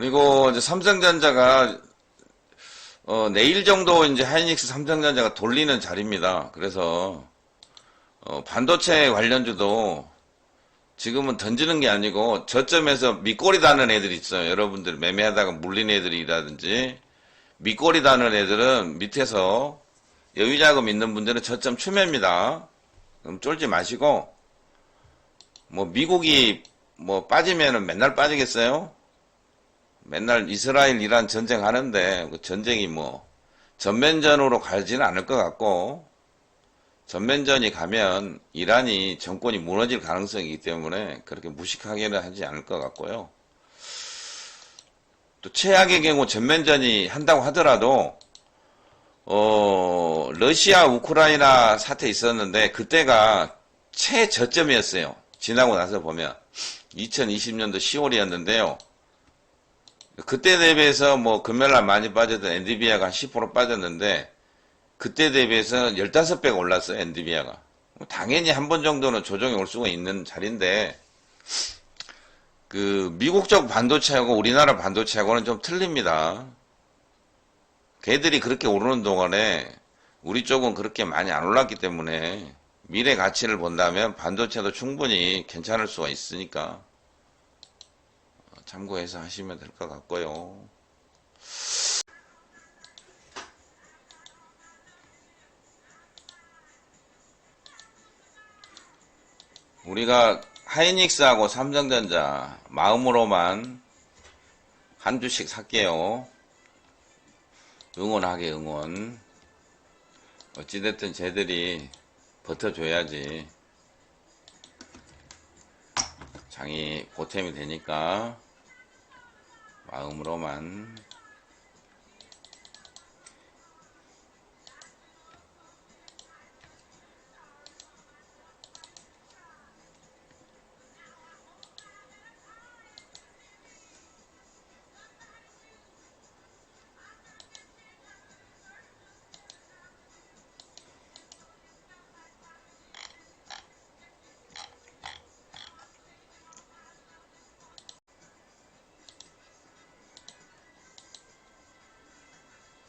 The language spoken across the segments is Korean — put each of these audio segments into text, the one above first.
그리고 이제 삼성전자가 어, 내일 정도 이제 하이닉스 삼성전자가 돌리는 자리입니다. 그래서 어, 반도체 관련주도 지금은 던지는 게 아니고 저점에서 밑꼬리 다는 애들이 있어요. 여러분들 매매하다가 물린 애들이라든지 밑꼬리 다는 애들은 밑에서 여유 자금 있는 분들은 저점 추매입니다. 그럼 쫄지 마시고 뭐 미국이 뭐 빠지면은 맨날 빠지겠어요? 맨날 이스라엘 이란 전쟁 하는데 그 전쟁이 뭐 전면전으로 가지는 않을 것 같고 전면전이 가면 이란이 정권이 무너질 가능성이 있기 때문에 그렇게 무식하게는 하지 않을 것 같고요. 또 최악의 경우 전면전이 한다고 하더라도 어 러시아 우크라이나 사태 있었는데 그때가 최저점이었어요. 지나고 나서 보면 2020년도 10월이었는데요. 그때 대비해서 뭐 금요일날 많이 빠졌던 엔디비아가 한 10% 빠졌는데 그때 대비해서 15배가 올랐어요, 엔디비아가. 당연히 한 번 정도는 조정이 올 수가 있는 자리인데 그 미국 쪽 반도체하고 우리나라 반도체하고는 좀 틀립니다. 걔들이 그렇게 오르는 동안에 우리 쪽은 그렇게 많이 안 올랐기 때문에 미래 가치를 본다면 반도체도 충분히 괜찮을 수가 있으니까 참고해서 하시면 될 것 같고요. 우리가 하이닉스하고 삼성전자 마음으로만 한 주씩 살게요. 응원하게 응원. 어찌됐든 쟤들이 버텨줘야지. 장이 보탬이 되니까 마음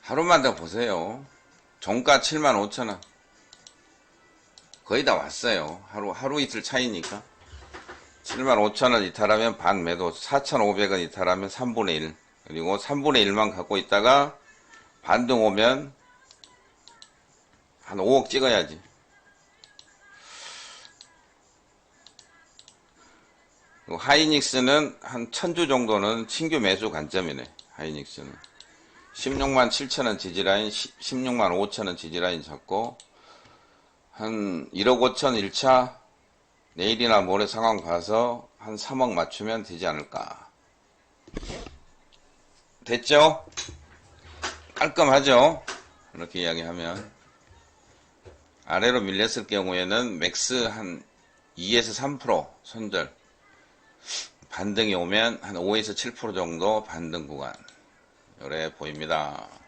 하루만 더 보세요. 종가 7만 5천 원. 거의 다 왔어요. 하루, 하루 이틀 차이니까. 7만 5천 원 이탈하면 반 매도, 4,500원 이탈하면 3분의 1. 그리고 3분의 1만 갖고 있다가 반등 오면 한 5억 찍어야지. 하이닉스는 한 천주 정도는 신규 매수 관점이네. 하이닉스는. 16만 7천원 지지라인, 16만 5천원 지지라인 잡고, 한 1억 5천 1차, 내일이나 모레 상황 봐서 한 3억 맞추면 되지 않을까. 됐죠? 깔끔하죠? 이렇게 이야기하면. 아래로 밀렸을 경우에는 맥스 한 2에서 3% 손절. 반등이 오면 한 5에서 7% 정도 반등 구간. 요래 보입니다.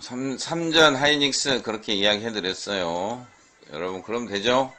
삼, 삼전 하이닉스 그렇게 이야기 해드렸어요. 여러분, 그럼 되죠?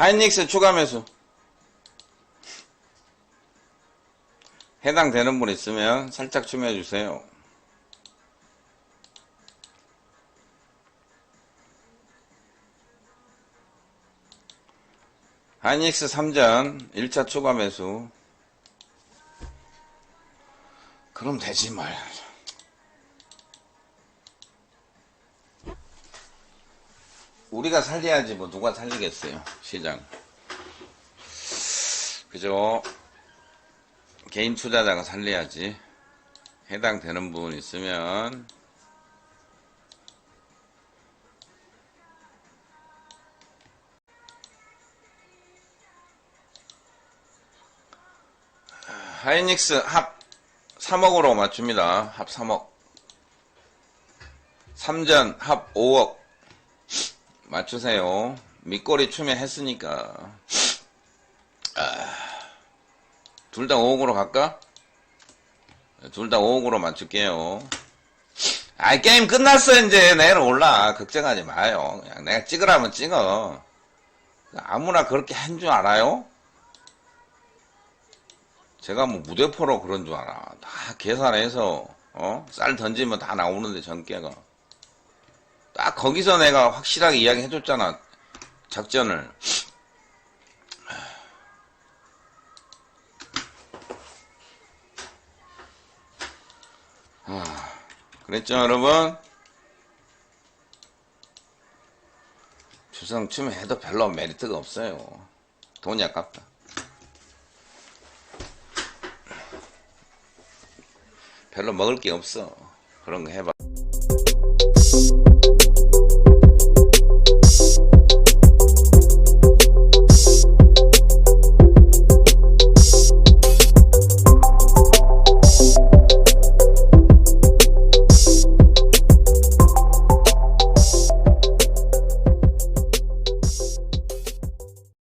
하이닉스 추가 매수. 해당되는 분 있으면 살짝 추매해 주세요. 하이닉스 3전 1차 추가 매수. 그럼 되지 말. 우리가 살려야지 뭐 누가 살리겠어요 시장. 그죠? 개인 투자자가 살려야지. 해당되는 부분 있으면 하이닉스 합 3억으로 맞춥니다. 합 3억. 3전 합 5억. 맞추세요. 밑꼬리 추면 했으니까. 둘다 5억으로 갈까? 둘 다 5억으로 맞출게요. 아이, 게임 끝났어, 이제. 내일 올라. 걱정하지 마요. 그냥 내가 찍으라면 찍어. 아무나 그렇게 한 줄 알아요? 제가 뭐 무대포로 그런 줄 알아. 다 계산해서, 어? 쌀 던지면 다 나오는데, 전개가. 딱 거기서 내가 확실하게 이야기 해줬잖아. 작전을. 아, 그랬죠, 여러분? 주성 춤 해도 별로 메리트가 없어요. 돈이 아깝다. 별로 먹을 게 없어. 그런 거 해봐.